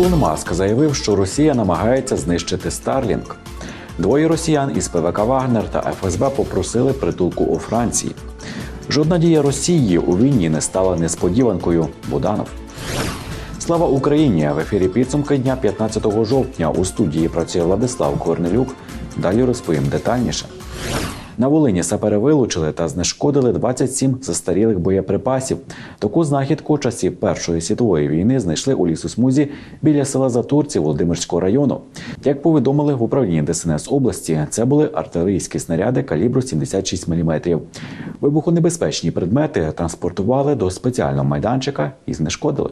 Ілон Маск заявив, що Росія намагається знищити Starlink. Двоє росіян із ПВК Вагнер та ФСБ попросили притулку у Франції. Жодна дія Росії у війні не стала несподіванкою. Буданов. Слава Україні! В ефірі підсумки дня 15 жовтня у студії працює Владислав Корнелюк. Далі розповім детальніше. На Волині сапери вилучили та знешкодили 27 застарілих боєприпасів. Таку знахідку часів Першої світової війни знайшли у лісосмузі біля села Затурці Володимирського району. Як повідомили в управлінні ДСНС області, це були артилерійські снаряди калібру 76 мм. Вибухонебезпечні предмети транспортували до спеціального майданчика і знешкодили.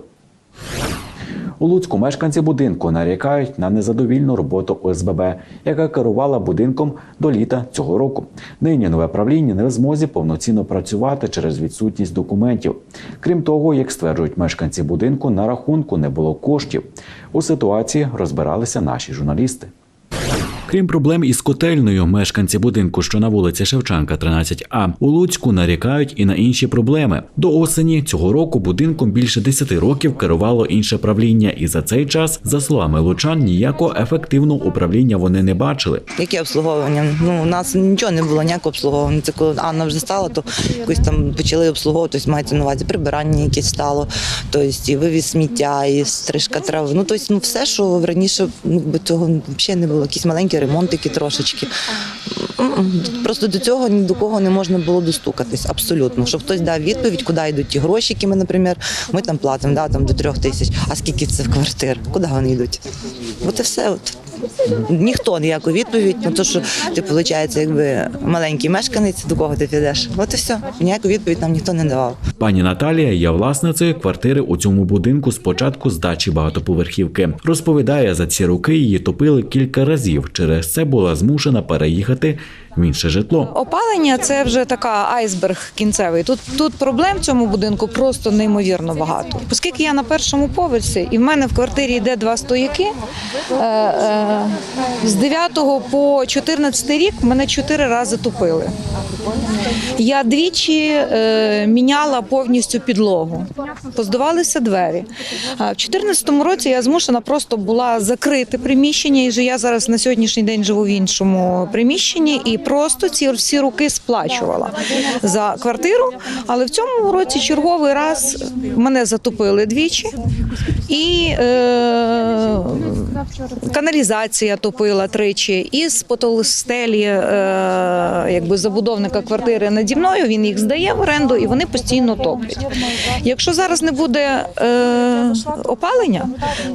У Луцьку мешканці будинку нарікають на незадовільну роботу ОСББ, яка керувала будинком до літа цього року. Нині нове правління не в змозі повноцінно працювати через відсутність документів. Крім того, як стверджують мешканці будинку, на рахунку не було коштів. У ситуації розбиралися наші журналісти. Крім проблем із котельною, мешканці будинку, що на вулиці Шевченка, 13А, у Луцьку нарікають і на інші проблеми. До осені цього року будинком більше 10 років керувало інше правління, і за цей час, за словами лучан, ніякого ефективного управління вони не бачили. Яке обслуговування? Ну, у нас нічого не було, ніякого обслуговування. Це коли Анна вже стала, то якось там почали обслуговувати, тобто мається на увазі прибирання якесь стало, тобто і вивіз сміття, і стрижка трави. Ну, тобто, ну, все, що раніше ну, цього взагалі не було. Якісь маленькі ремонтики трошечки. Просто до цього ні до кого не можна було достукатись, абсолютно. Щоб хтось дав відповідь, куди йдуть ті гроші, які ми, наприклад, ми там платимо да, там, до трьох тисяч. А скільки це в квартир? Куди вони йдуть? От і все. От. Ніхто ніяку відповідь, на то що ти виходить, якби маленький мешканець, до кого ти підеш. От і все. Ніяку відповідь нам ніхто не давав. Пані Наталія є власницею квартири у цьому будинку з початку здачі багатоповерхівки. Розповідає, за ці роки її топили кілька разів. Через це була змушена переїхати в інше житло. Опалення це вже така айсберг кінцевий. Тут тут проблем в цьому будинку просто неймовірно багато. Оскільки я на першому поверсі, і в мене в квартирі йде два стояки. Е, е, з 9 по 14 рік мене чотири рази топили. Я двічі е, міняла повністю підлогу. Поздавалися двері. В 2014 році я змушена просто була закрити приміщення, і я зараз на сьогоднішній день живу в іншому приміщенні і просто ці всі роки сплачувала за квартиру. Але в цьому році черговий раз мене затопили двічі, і е, каналізація топила тричі, і з е, якби забудовника квартири наді мною він їх здає в оренду і вони постійно топлять. Якщо зараз не буде е, опалення,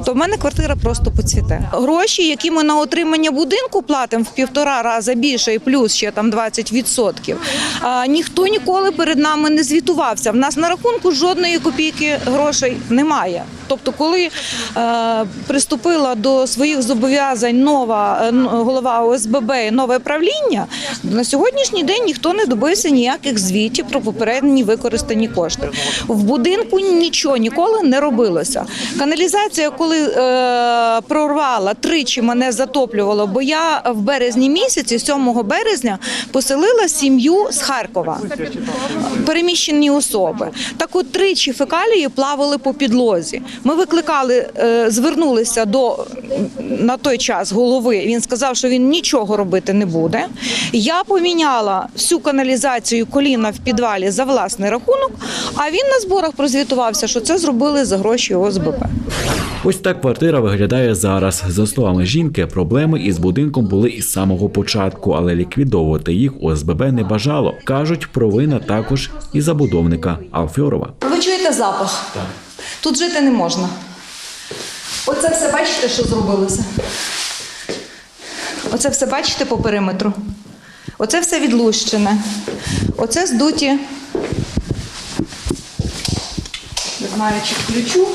то в мене квартира просто поцвіте. Гроші, які ми на отримання будинку платимо в півтора рази більше, і плюс ще там 20%, а, ніхто ніколи перед нами не звітувався. В нас на рахунку жодної копійки грошей немає. Тобто, коли е, приступила до своїх зобов'язань нова е, голова ОСББ і нове правління, на сьогоднішній день ніхто не добився ніяких звітів про попередні використані кошти. В будинку нічого ніколи не робилося. Каналізація, коли е, прорвала, тричі мене затоплювало, бо я в березні місяці, 7 березня, поселила сім'ю з Харкова, переміщені особи. Так от тричі фекалії плавали по підлозі. Ми викликали, е, звернулися до на той час голови. Він сказав, що він нічого робити не буде. Я поміняла всю каналізацію коліна в підвалі за власний рахунок. А він на зборах прозвітувався, що це зробили за гроші ОСББ. Ось так квартира виглядає зараз. За словами жінки, проблеми із будинком були із самого початку, але ліквідовувати їх ОСББ не бажало. кажуть, провина також і забудовника Алфьорова. Ви чуєте запах? Так. Тут жити не можна. Оце все бачите, що зробилося? Оце все бачите по периметру. Оце все відлущене. Оце здуті. Не знаю, чи включу.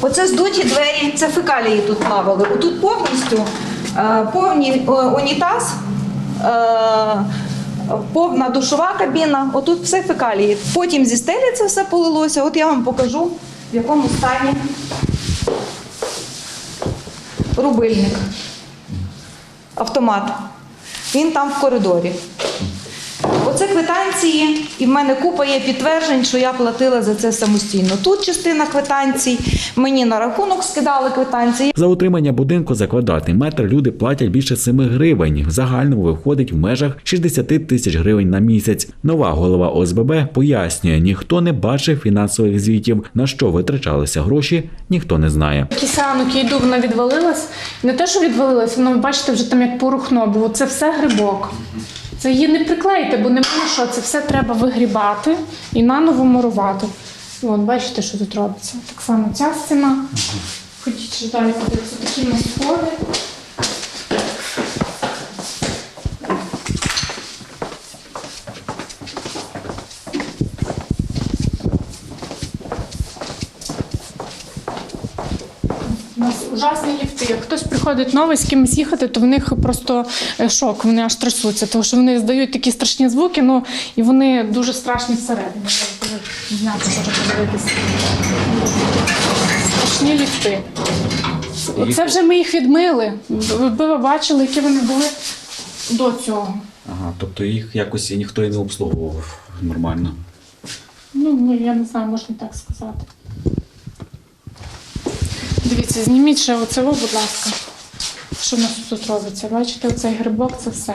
Оце здуті двері, це фекалії тут плавали. Тут повністю е, повний е, унітаз, е, повна душова кабіна, отут все фекалії. Потім зі стелі це все полилося. От я вам покажу, в якому стані рубильник, автомат. Він там в коридорі. Оце квитанції, і в мене купа є підтверджень, що я платила за це самостійно. Тут частина квитанцій, мені на рахунок скидали квитанції. За утримання будинку за квадратний метр люди платять більше 7 гривень. В загальному виходить в межах 60 тисяч гривень на місяць. Нова голова ОСББ пояснює, ніхто не бачив фінансових звітів, на що витрачалися гроші, ніхто не знає. Кисянок я йду, вона відвалилась. Не те, що відвалилась, воно, бачите, вже там як порухно, бо це все грибок. Це її не приклеїти, бо немає що. Це все треба вигрібати і наново мурувати. От, бачите, що тут робиться. Так само ця стіна. Ходіть ще далі подивитися, такі нас сходи. У нас ужасні ліфти. Як хтось приходить новий з кимось їхати, то в них просто е, шок, вони аж трясуться, тому що вони здають такі страшні звуки, ну і вони дуже страшні всередині. Не знаю, що подивитися. Страшні ліфти. Це вже ми їх відмили. Ви ви бачили, які вони були до цього. Ага, тобто їх якось ніхто і не обслуговував нормально. Ну, ну, я не знаю, можна так сказати. Дивіться, зніміть ще оце, о, будь ласка. Що в нас тут робиться? Бачите, оцей грибок це все.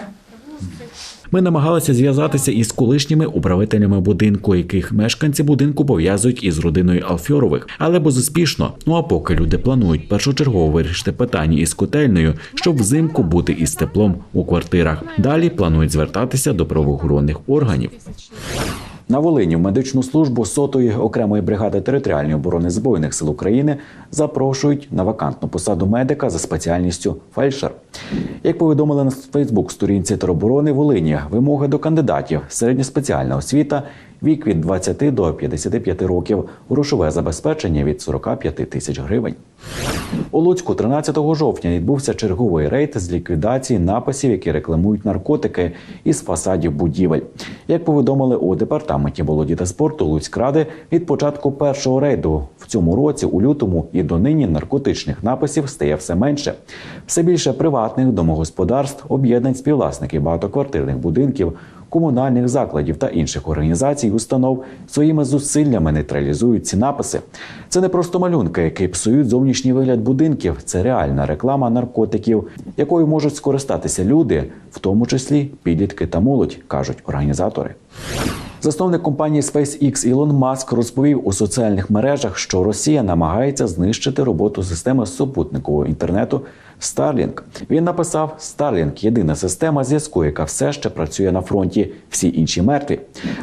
Ми намагалися зв'язатися із колишніми управителями будинку, яких мешканці будинку пов'язують із родиною Алфьорових, але безуспішно. Ну а поки люди планують першочергово вирішити питання із котельною, щоб взимку бути із теплом у квартирах. Далі планують звертатися до правоохоронних органів. На Волині в медичну службу сотої окремої бригади територіальної оборони збройних сил України запрошують на вакантну посаду медика за спеціальністю фельдшер. Як повідомили на Фейсбук-сторінці тероборони Волині, вимоги до кандидатів середньоспеціальна освіта, вік від 20 до 55 років, грошове забезпечення від 45 тисяч гривень. У Луцьку 13 жовтня відбувся черговий рейд з ліквідації написів, які рекламують наркотики із фасадів будівель. Як повідомили у департаменті молоді та спорту Луцькради, від початку першого рейду в цьому році, у лютому і донині наркотичних написів стає все менше. Все більше приватних домогосподарств, об'єднань співвласників багатоквартирних будинків. Комунальних закладів та інших організацій установ своїми зусиллями нейтралізують ці написи. Це не просто малюнки, які псують зовнішній вигляд будинків. Це реальна реклама наркотиків, якою можуть скористатися люди, в тому числі підлітки та молодь, кажуть організатори. Засновник компанії SpaceX Ілон Маск розповів у соціальних мережах, що Росія намагається знищити роботу системи супутникового інтернету Starlink. Він написав: Starlink – єдина система зв'язку, яка все ще працює на фронті. Всі інші мертві.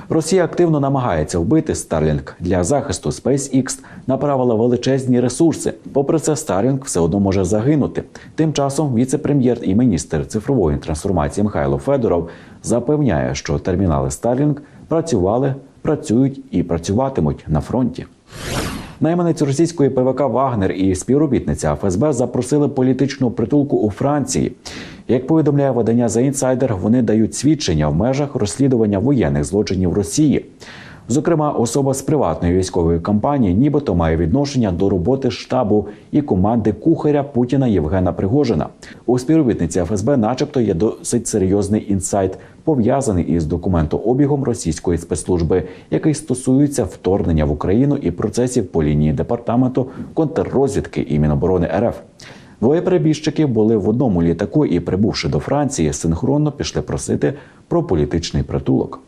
Росія активно намагається вбити Starlink. для захисту SpaceX направила величезні ресурси. Попри це, Starlink все одно може загинути. Тим часом віце-прем'єр і міністр цифрової трансформації Михайло Федоров запевняє, що термінали Starlink працювали, працюють і працюватимуть на фронті. Найманець російської ПВК Вагнер і співробітниця ФСБ запросили політичну притулку у Франції. Як повідомляє видання The Insider, вони дають свідчення в межах розслідування воєнних злочинів Росії. Зокрема, особа з приватної військової кампанії нібито має відношення до роботи штабу і команди кухаря Путіна Євгена Пригожина. У співробітниці ФСБ, начебто, є досить серйозний інсайт, пов'язаний із документообігом російської спецслужби, який стосується вторгнення в Україну і процесів по лінії департаменту контррозвідки і Міноборони РФ. Двоє перебіжчиків були в одному літаку і, прибувши до Франції, синхронно пішли просити про політичний притулок.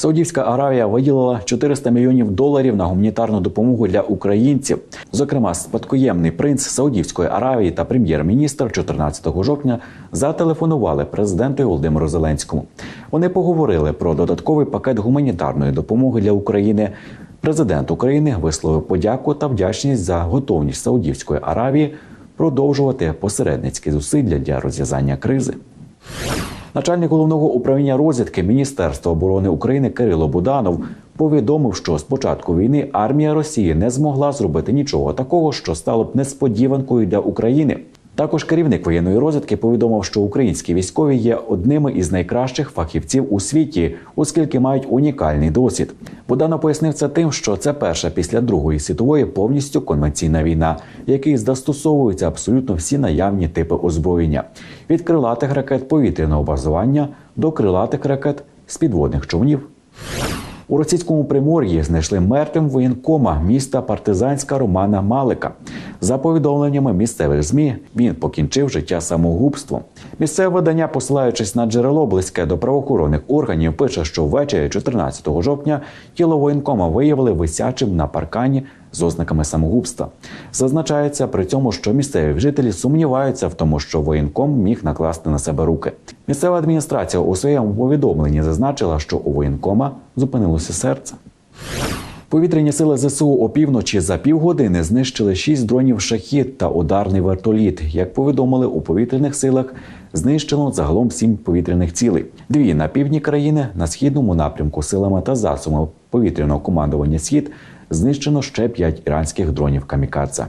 Саудівська Аравія виділила 400 мільйонів доларів на гуманітарну допомогу для українців. Зокрема, спадкоємний принц Саудівської Аравії та прем'єр-міністр 14 жовтня зателефонували президенту Володимиру Зеленському. Вони поговорили про додатковий пакет гуманітарної допомоги для України. Президент України висловив подяку та вдячність за готовність Саудівської Аравії продовжувати посередницькі зусилля для розв'язання кризи. Начальник головного управління розвідки Міністерства оборони України Кирило Буданов повідомив, що з початку війни армія Росії не змогла зробити нічого такого, що стало б несподіванкою для України. Також керівник воєнної розвідки повідомив, що українські військові є одними із найкращих фахівців у світі, оскільки мають унікальний досвід. Буданов пояснив це тим, що це перша після Другої світової повністю конвенційна війна, в якій застосовуються абсолютно всі наявні типи озброєння від крилатих ракет повітряного базування до крилатих ракет з підводних човнів. У російському примор'ї знайшли мертвим воєнкома міста партизанська Романа Малика. За повідомленнями місцевих змі, він покінчив життя самогубством. Місцеве видання, посилаючись на джерело близьке до правоохоронних органів, пише, що ввечері 14 жовтня тіло воєнкома виявили висячим на паркані з ознаками самогубства. Зазначається при цьому, що місцеві жителі сумніваються в тому, що воєнком міг накласти на себе руки. Місцева адміністрація у своєму повідомленні зазначила, що у воєнкома зупинилося серце. Повітряні сили ЗСУ опівночі за півгодини знищили шість дронів шахід та ударний вертоліт. Як повідомили у повітряних силах, знищено загалом сім повітряних цілей. Дві на півдні країни, на східному напрямку силами та засобами повітряного командування Схід знищено ще п'ять іранських дронів камікадзе.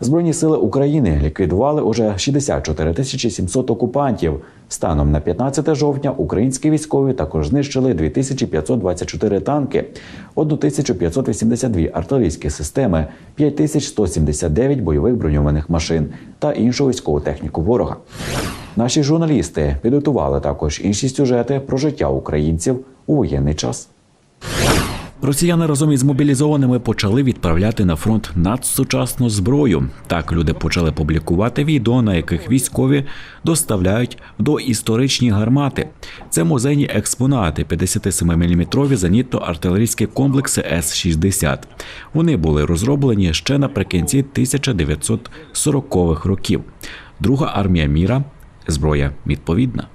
Збройні сили України ліквідували уже 64 тисячі 700 окупантів. Станом на 15 жовтня українські військові також знищили 2524 танки, 1582 артилерійські системи, 5179 бойових броньованих машин та іншу військову техніку ворога. Наші журналісти підготували також інші сюжети про життя українців у воєнний час. Росіяни разом із мобілізованими почали відправляти на фронт надсучасну зброю. Так люди почали публікувати відео, на яких військові доставляють до історичні гармати. Це музейні експонати 57-мм зенітно-артилерійські комплекси С-60. Вони були розроблені ще наприкінці 1940-х років. Друга армія міра зброя відповідна.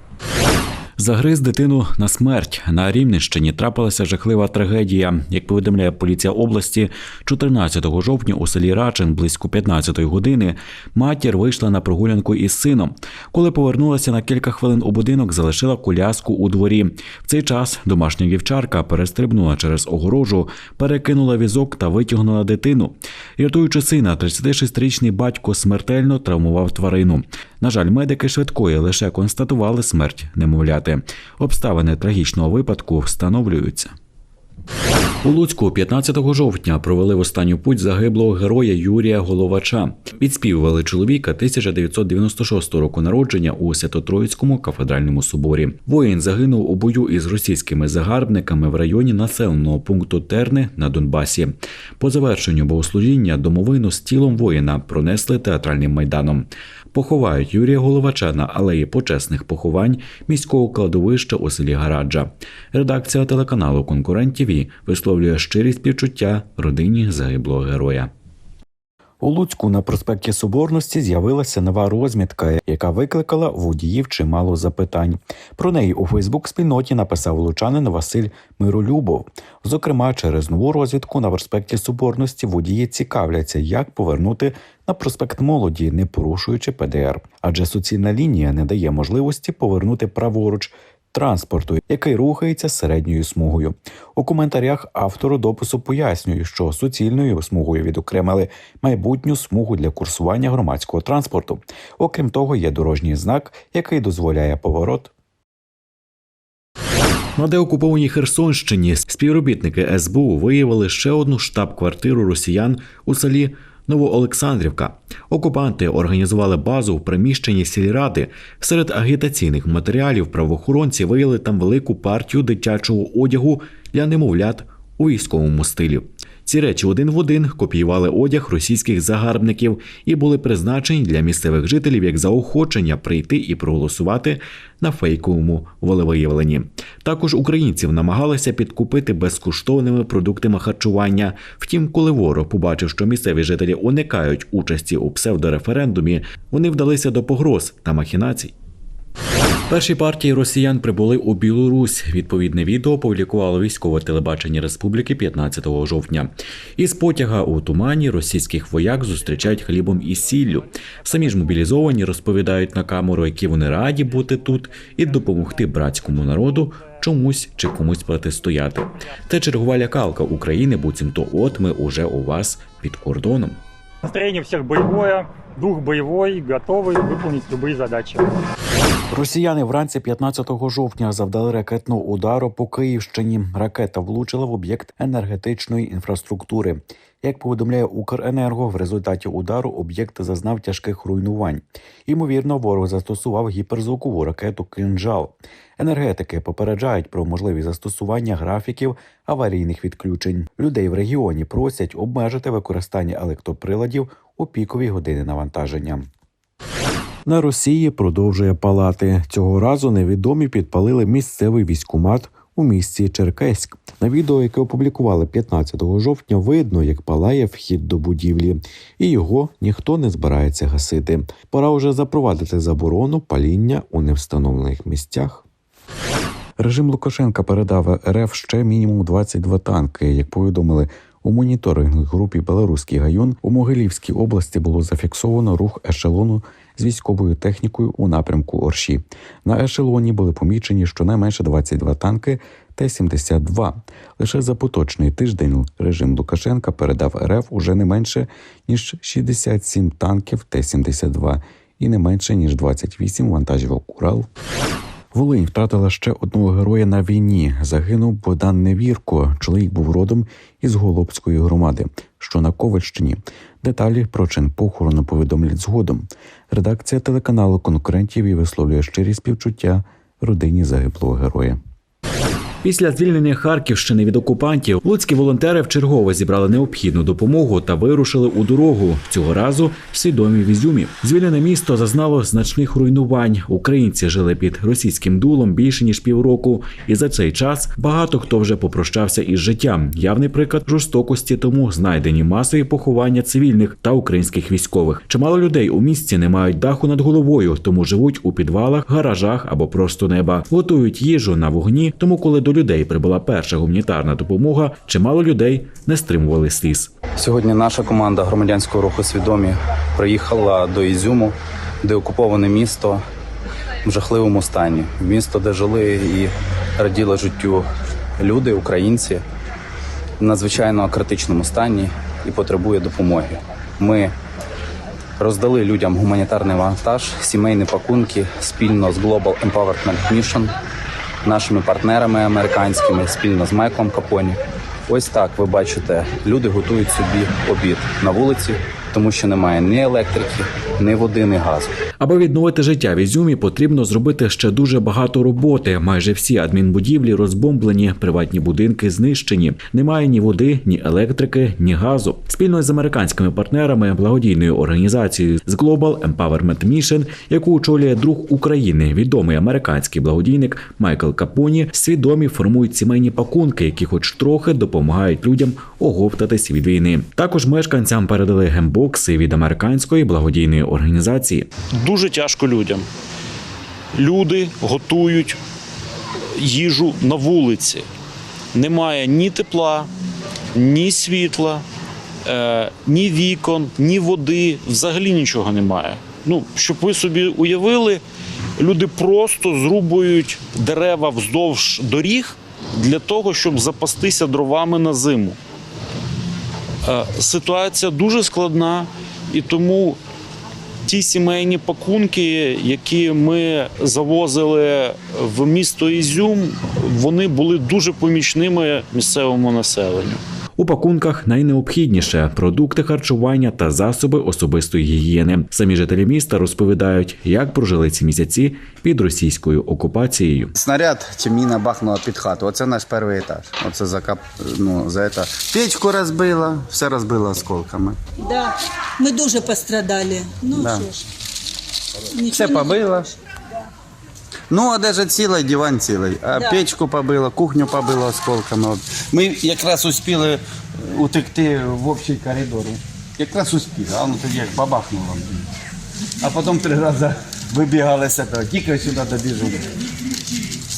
Загриз дитину на смерть на Рівненщині трапилася жахлива трагедія. Як повідомляє поліція області, 14 жовтня у селі Рачин близько 15 години матір вийшла на прогулянку із сином. Коли повернулася на кілька хвилин у будинок, залишила коляску у дворі. В цей час домашня вівчарка перестрибнула через огорожу, перекинула візок та витягнула дитину. Рятуючи сина, 36-річний батько смертельно травмував тварину. На жаль, медики швидкої лише констатували смерть немовляти. Обставини трагічного випадку встановлюються. У Луцьку 15 жовтня провели в останню путь загиблого героя Юрія Головача. Відспівували чоловіка 1996 року народження у Свято-Троїцькому кафедральному соборі. Воїн загинув у бою із російськими загарбниками в районі населеного пункту Терни на Донбасі. По завершенню богослужіння домовину з тілом воїна пронесли театральним майданом. Поховають Юрія Головача на алеї почесних поховань міського кладовища у селі Гараджа. Редакція телеканалу Конкурент ТВ висловлює щирі співчуття родині загиблого героя. У Луцьку на проспекті Соборності з'явилася нова розмітка, яка викликала водіїв чимало запитань. Про неї у Фейсбук-спільноті написав лучанин Василь Миролюбов. Зокрема, через нову розвідку на проспекті Соборності водії цікавляться, як повернути на проспект молоді, не порушуючи ПДР, адже суцільна лінія не дає можливості повернути праворуч. Транспорту, який рухається середньою смугою. У коментарях автору допису пояснюють, що суцільною смугою відокремили майбутню смугу для курсування громадського транспорту. Окрім того, є дорожній знак, який дозволяє поворот. На деокупованій Херсонщині співробітники СБУ виявили ще одну штаб-квартиру росіян у селі Новоолександрівка. Окупанти організували базу в приміщенні сільради. Серед агітаційних матеріалів правоохоронці виявили там велику партію дитячого одягу для немовлят у військовому стилі. Ці речі один в один копіювали одяг російських загарбників і були призначені для місцевих жителів як заохочення прийти і проголосувати на фейковому волевиявленні. Також українців намагалися підкупити безкоштовними продуктами харчування. Втім, коли ворог побачив, що місцеві жителі уникають участі у псевдореферендумі, вони вдалися до погроз та махінацій. Перші партії росіян прибули у Білорусь. Відповідне відео опублікувало військове телебачення Республіки 15 жовтня. Із потяга у тумані російських вояк зустрічають хлібом і сіллю. Самі ж мобілізовані розповідають на камеру, які вони раді бути тут і допомогти братському народу чомусь чи комусь протистояти. Це чергова лякалка України, буцімто от ми уже у вас під кордоном. Настроение всех боевое, дух боевой, готовы выполнить любые задачи. Росіяни вранці 15 жовтня завдали ракетного удару по Київщині. Ракета влучила в об'єкт енергетичної інфраструктури. Як повідомляє Укренерго, в результаті удару об'єкт зазнав тяжких руйнувань. Ймовірно, ворог застосував гіперзвукову ракету «Кинжал». Енергетики попереджають про можливі застосування графіків аварійних відключень. Людей в регіоні просять обмежити використання електроприладів у пікові години навантаження. На Росії продовжує палати. Цього разу невідомі підпалили місцевий військкомат у місті Черкеськ. На відео, яке опублікували 15 жовтня, видно, як палає вхід до будівлі, і його ніхто не збирається гасити. Пора уже запровадити заборону паління у невстановлених місцях. Режим Лукашенка передав РФ ще мінімум 22 танки. Як повідомили у моніторинговій групі Белоруський гайон, у Могилівській області було зафіксовано рух ешелону з військовою технікою у напрямку Орші. На ешелоні були помічені щонайменше 22 танки Т-72. Лише за поточний тиждень режим Лукашенка передав РФ уже не менше ніж 67 танків Т-72 і не менше ніж 28 вантажівок Урал. Волинь втратила ще одного героя на війні. Загинув Богдан Невірко. Чоловік був родом із Голобської громади, що на Ковальщині. Деталі про чин похорону повідомлять згодом. Редакція телеканалу конкурентів і висловлює щирі співчуття родині загиблого героя. Після звільнення Харківщини від окупантів луцькі волонтери вчергове зібрали необхідну допомогу та вирушили у дорогу. Цього разу свідомі в Ізюмі. Звільнене місто зазнало значних руйнувань. Українці жили під російським дулом більше ніж півроку, і за цей час багато хто вже попрощався із життям. Явний приклад жорстокості тому знайдені масові поховання цивільних та українських військових. Чимало людей у місті не мають даху над головою, тому живуть у підвалах, гаражах або просто неба. Готують їжу на вогні. Тому, коли до людей прибула перша гуманітарна допомога, чимало людей не стримували сліз. Сьогодні наша команда громадянського руху свідомі приїхала до Ізюму, де окуповане місто в жахливому стані. Місто, де жили і раділи життю люди, українці, в надзвичайно критичному стані і потребує допомоги. Ми роздали людям гуманітарний вантаж, сімейні пакунки спільно з Global Empowerment Mission, нашими партнерами американськими, спільно з Майклом Капоні. Ось так ви бачите, люди готують собі обід на вулиці, тому що немає ні електрики, ні води, ні газу. Аби відновити життя в Ізюмі, потрібно зробити ще дуже багато роботи. Майже всі адмінбудівлі розбомблені, приватні будинки знищені. Немає ні води, ні електрики, ні газу. Спільно з американськими партнерами, благодійною організацією з Global Empowerment Mission, яку очолює друг України, відомий американський благодійник Майкл Капоні, свідомі формують сімейні пакунки, які, хоч трохи, допомагають людям оговтатись від війни. Також мешканцям передали гембокси від американської благодійної організації. Дуже тяжко людям. Люди готують їжу на вулиці. Немає ні тепла, ні світла, е, ні вікон, ні води, взагалі нічого немає. Ну, щоб ви собі уявили, люди просто зрубують дерева вздовж доріг для того, щоб запастися дровами на зиму. Е, Ситуація дуже складна, і тому ті сімейні пакунки, які ми завозили в місто Ізюм, вони були дуже помічними місцевому населенню. У пакунках найнеобхідніше продукти харчування та засоби особистої гігієни. Самі жителі міста розповідають, як прожили ці місяці під російською окупацією. Снаряд чи міна бахнула під хату. Оце наш перший етаж. Оце закап, ну, за це. Печку розбила, все розбила осколками. Да, ми дуже пострадали. Ну Да. що ж. Нічого Все не побило. Ну, одежа ціла, диван цілий. А Да. печку побило, кухню побило осколками. Ми якраз успіли утекти в общий коридор. Якраз успіли, а воно тоді як бабахнуло. А потім три рази вибігали з. Тільки сюди добіжили.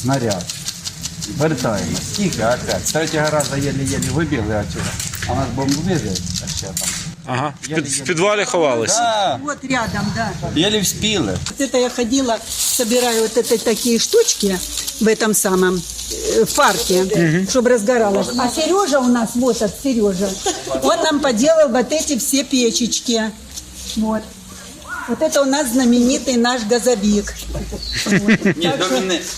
Снаряд. Вертаємось. Тихо, опять. З третього разу єлі-єлі вибігли отсюда. А нас бомбили ще там. Ага. В підвалі ховалися. Да, Вот рядом, да. єлі вспіли. Вот это я ходила, собираю вот это такие штучки в этом самом э, в парке, чтобы разгоралось. А Сережа у нас, вот этот Сережа, он нам поделал вот эти все печечки. Вот. Вот это у нас знаменитый наш газовик. Ні,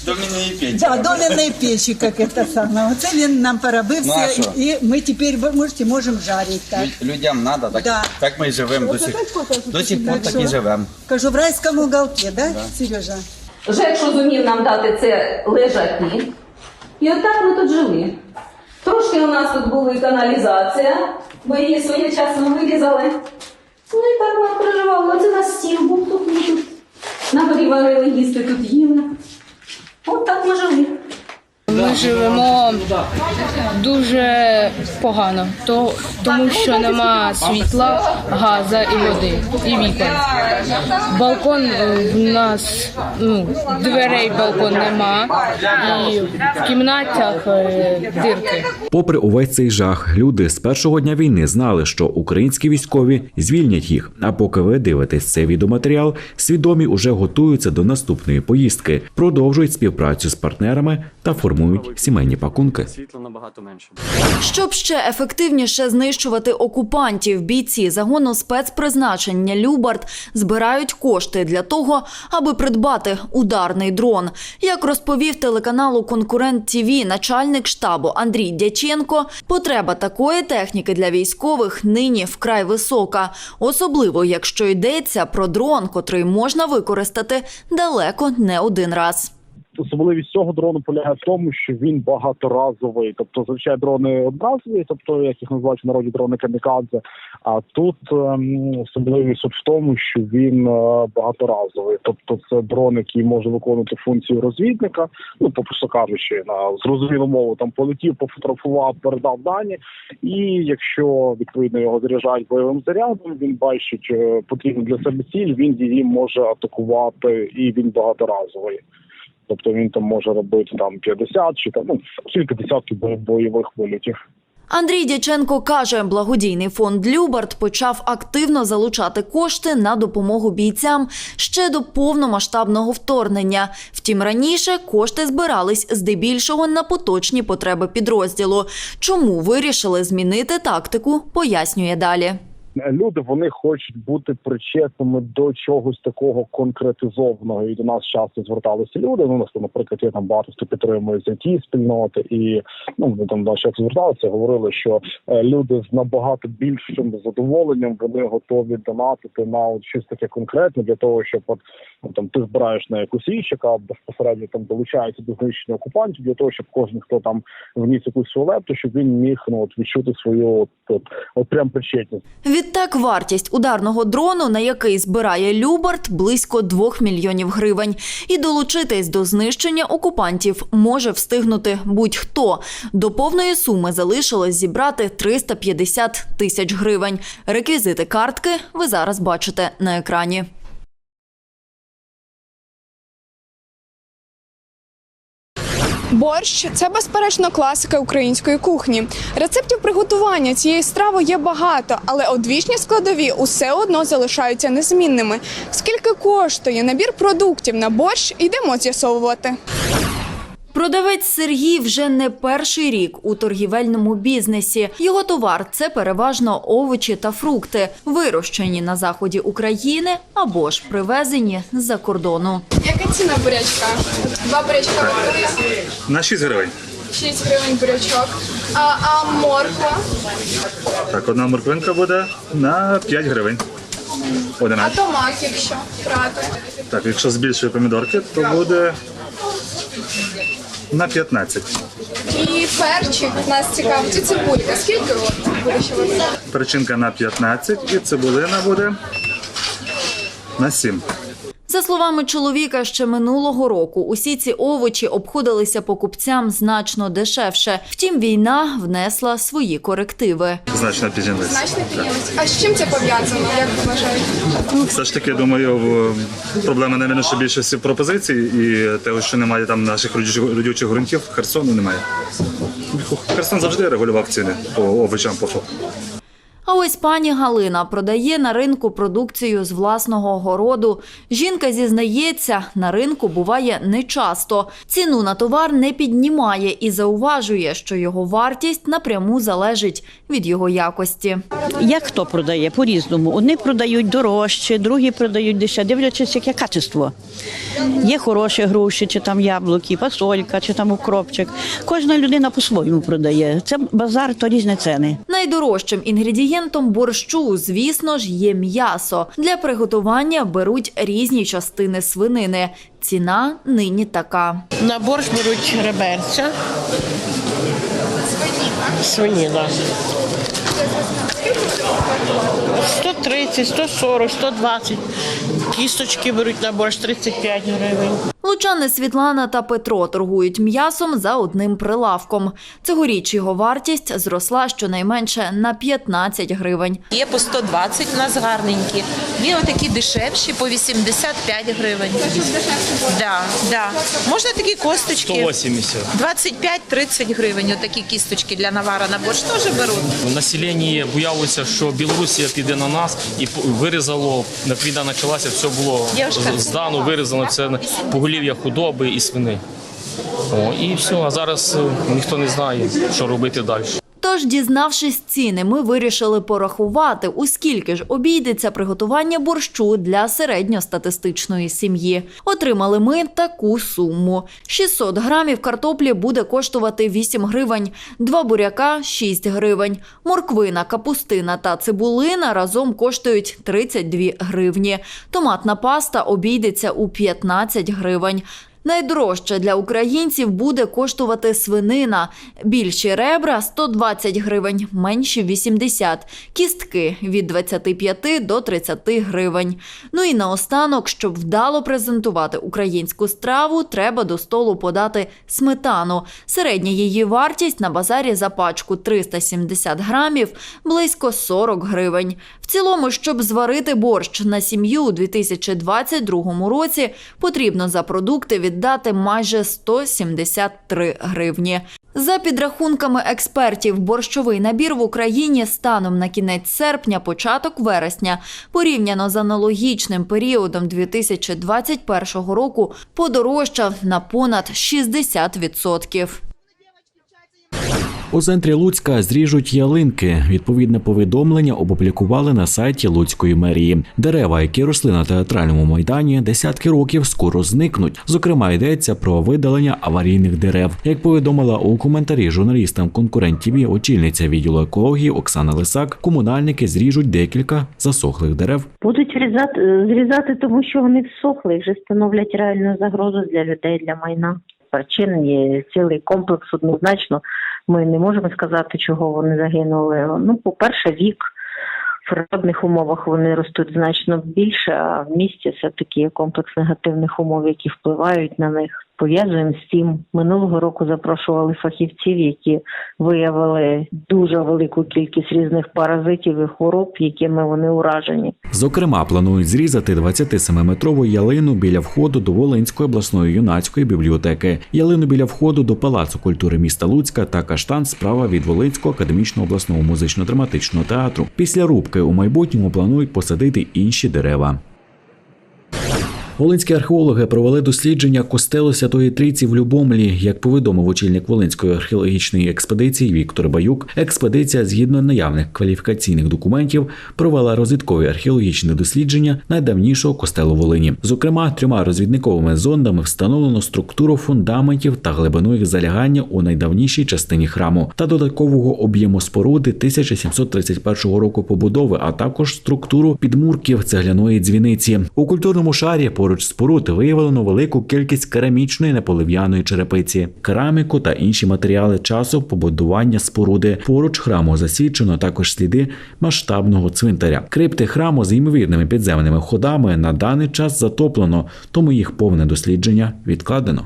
доміни і п'ять. Да, доменные печи, как это самое. Вот это він нам поробив Ну, а все, що? и мы теперь, вы можете, можем жарить так. Людям треба, так, Да. так ми і живемо до сих, до сих пор так і живемо. Кажу, в райском уголке, да, Сережа? Жек, що зумів нам дати це лежаки. І отак ми тут жили. Трошки у нас тут була і каналізація, бо її своєчасно вирізали. Ну і стіл був тут, ми тут на горі варили, їсти тут їли. От так ми жили. Ми живемо дуже погано, то, тому що нема світла, газу і води, і вікон. Балкон е, в нас, ну, дверей балкон нема, і в кімнатах е, дирки. Попри увесь цей жах, люди з першого дня війни знали, що українські військові звільнять їх. А поки ви дивитесь цей відеоматеріал, свідомі уже готуються до наступної поїздки, продовжують співпрацю з партнерами та формують сімейні пакунки. Світла набагато менше, Щоб ще ефективніше знищувати окупантів, бійці загону спецпризначення Любард збирають кошти для того, аби придбати ударний дрон. Як розповів телеканалу Конкурент ТІВІ начальник штабу Андрій Дяченко, потреба такої техніки для військових нині вкрай висока, особливо якщо йдеться про дрон, котрий можна використати далеко не один раз. Особливість цього дрону полягає в тому, що він багаторазовий. Тобто, зазвичай дрони одноразові, тобто як їх називають в народі дрони камікадзе. А тут ем, особливість в тому, що він е, багаторазовий. Тобто, це дрон, який може виконувати функцію розвідника. Ну, попросту кажучи, на зрозумілу мову там полетів, пофотографував, передав дані. І якщо відповідно його заряджають бойовим зарядом, він бачить е, потрібну для себе ціль, він її може атакувати, і він багаторазовий. Тобто він там може робити там 50 чи там ну кілька десятків бойових вилітів. Андрій Дяченко каже, благодійний фонд Любард почав активно залучати кошти на допомогу бійцям ще до повномасштабного вторгнення. Втім, раніше кошти збирались здебільшого на поточні потреби підрозділу. Чому вирішили змінити тактику, пояснює далі. Люди вони хочуть бути причетними до чогось такого конкретизованого. І до нас часто зверталися люди. Ну, нас, наприклад, є там багато хто підтримує ті спільноти, і ну вони там нас часто зверталися, говорили, що е, люди з набагато більшим задоволенням вони готові донатити на от щось таке конкретне для того, щоб от ну, там ти збираєш на якусь річ, яка безпосередньо там долучається до знищення окупантів, для того, щоб кожен хто там вніс якусь свою лепту, щоб він міг ну от відчути свою от, от, от прям причетність. Відтак вартість ударного дрону, на який збирає Любарт, близько 2 мільйонів гривень. І долучитись до знищення окупантів може встигнути будь-хто. До повної суми залишилось зібрати 350 тисяч гривень. Реквізити картки ви зараз бачите на екрані. Борщ це безперечно класика української кухні. Рецептів приготування цієї страви є багато, але одвічні складові усе одно залишаються незмінними. Скільки коштує набір продуктів на борщ, йдемо з'ясовувати. Продавець Сергій вже не перший рік у торгівельному бізнесі. Його товар це переважно овочі та фрукти, вирощені на заході України або ж привезені з-за кордону. Яка ціна бурячка? Два бурячка На 6 гривень. 6 гривень бурячок. А, а морква? Так, одна морквинка буде на 5 гривень. А 11. томат, якщо брати? Так, якщо з більшої помідорки, то буде на 15. І перчик нас цікавить. Ці цибулька. Скільки от буде ще вона? Перчинка на 15 і цибулина буде на 7. За словами чоловіка, ще минулого року усі ці овочі обходилися покупцям значно дешевше. Втім, війна внесла свої корективи. Значно піднялись. Значно піднялось. А з чим це пов'язано? Як ви вважаєте? Все ж таки, думаю, проблема не що більшості пропозицій і того, що немає там наших родючих, родючих ґрунтів, Херсону немає. Херсон завжди регулював ціни по овочам по факту. А ось пані Галина продає на ринку продукцію з власного городу. Жінка зізнається, на ринку буває нечасто. Ціну на товар не піднімає і зауважує, що його вартість напряму залежить від його якості. Як хто продає по-різному. Одні продають дорожче, другі продають дешевше, дивлячись, яке качество. Є хороші груші, чи там яблуки, фасолька, чи там укропчик. Кожна людина по-своєму продає. Це базар, то різні ціни. Найдорожчим інгредієнтом борщу, звісно ж, є м'ясо. Для приготування беруть різні частини свинини. Ціна нині така. На борщ беруть реберця. Свиніна. 130, 140, 120. Кісточки беруть на борщ 35 гривень. Лучани Світлана та Петро торгують м'ясом за одним прилавком. Цьогоріч його вартість зросла щонайменше на 15 гривень. Є по 120 у нас гарненькі. Є отакі дешевші по 85 гривень. Да, да. Можна такі косточки. 180. 25-30 гривень. Отакі кісточки для навара на борщ теж беруть. В населенні боялося, що Білорусія піде на нас і вирізало, війна почалася, все було здано, вирізано, це поголів'я худоби і свини. О, і все, а зараз е, ніхто не знає, що робити далі. Тож, дізнавшись ціни, ми вирішили порахувати, у скільки ж обійдеться приготування борщу для середньостатистичної сім'ї. Отримали ми таку суму: 600 грамів картоплі буде коштувати 8 гривень, два буряка 6 гривень, морквина, капустина та цибулина разом коштують 32 гривні. Томатна паста обійдеться у 15 гривень. Найдорожче для українців буде коштувати свинина. Більші ребра 120 гривень, менші 80. Кістки від 25 до 30 гривень. Ну і наостанок, щоб вдало презентувати українську страву, треба до столу подати сметану. Середня її вартість на базарі за пачку 370 грамів близько 40 гривень. В цілому, щоб зварити борщ на сім'ю у 2022 році, потрібно за продукти віддати майже 173 гривні. За підрахунками експертів, борщовий набір в Україні станом на кінець серпня, початок вересня, порівняно з аналогічним періодом 2021 року, подорожчав на понад 60%. У центрі Луцька зріжуть ялинки. Відповідне повідомлення опублікували на сайті Луцької мерії. Дерева, які росли на театральному майдані, десятки років скоро зникнуть. Зокрема, йдеться про видалення аварійних дерев. Як повідомила у коментарі журналістам конкурент ТІВІ очільниця відділу екології Оксана Лисак, комунальники зріжуть декілька засохлих дерев. Будуть зрізати, зрізати, тому що вони всохли вже становлять реальну загрозу для людей, для майна. Причин є цілий комплекс однозначно. Ми не можемо сказати, чого вони загинули. Ну, по-перше, вік. В природних умовах вони ростуть значно більше, а в місті все таки комплекс негативних умов, які впливають на них. Пов'язуємо з цим. Минулого року запрошували фахівців, які виявили дуже велику кількість різних паразитів і хвороб, якими вони уражені. Зокрема, планують зрізати 27-метрову ялину біля входу до Волинської обласної юнацької бібліотеки, ялину біля входу до Палацу культури міста Луцька та каштан справа від Волинського академічного обласного музично-драматичного театру. Після рубки у майбутньому планують посадити інші дерева. Волинські археологи провели дослідження костелу Святої Трійці в Любомлі. Як повідомив очільник Волинської археологічної експедиції Віктор Баюк, експедиція, згідно наявних кваліфікаційних документів, провела розвідкові археологічні дослідження найдавнішого костелу Волині. Зокрема, трьома розвідниковими зондами встановлено структуру фундаментів та глибину їх залягання у найдавнішій частині храму та додаткового об'єму споруди 1731 року побудови, а також структуру підмурків цегляної дзвіниці. У культурному шарі поруч споруд виявлено велику кількість керамічної неполив'яної черепиці, кераміку та інші матеріали часу побудування споруди. Поруч храму засвідчено також сліди масштабного цвинтаря. Крипти храму з ймовірними підземними ходами на даний час затоплено, тому їх повне дослідження відкладено.